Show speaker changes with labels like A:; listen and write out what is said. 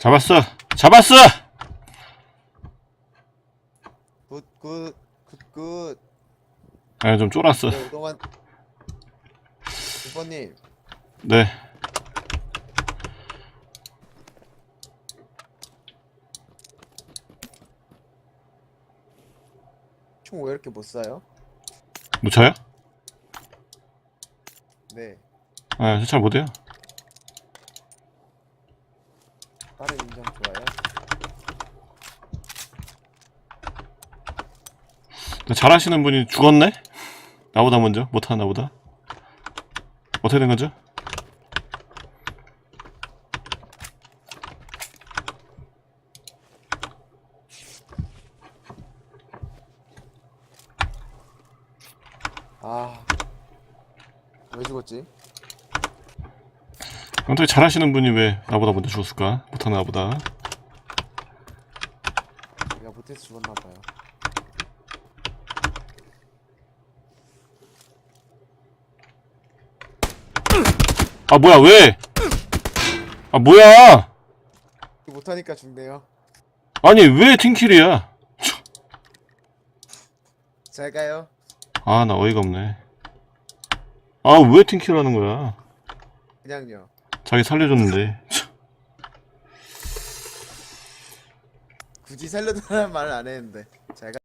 A: 잡았어! 잡았어!
B: 굿, 굿, 굿, 굿.
A: 아, 좀 쫄았어.
B: 네, 그동안 6번님
A: 네.
B: 총 왜 이렇게 못 쏴요?
A: 뭐 저요?
B: 네,
A: 아, 저잘 못해요.
B: 다른 인정 좋아요.
A: 잘하시는 분이 죽었네? 나보다 먼저? 못하는 나보다? 어떻게 된 거죠?
B: 아, 왜 죽었지?
A: 어떻게 잘하시는 분이 왜 나보다 먼저 죽었을까? 못하는 나보다.
B: 내가 못해서 죽었나 봐요.
A: 아, 뭐야, 왜? 아, 뭐야!
B: 못하니까 죽네요.
A: 아니, 왜 팀킬이야?
B: 잘 가요.
A: 아, 나 어이가 없네. 아, 왜 팀킬 하는 거야?
B: 그냥요.
A: 자기 살려줬는데.
B: 굳이 살려달라는 말을 안 했는데. 잘 가.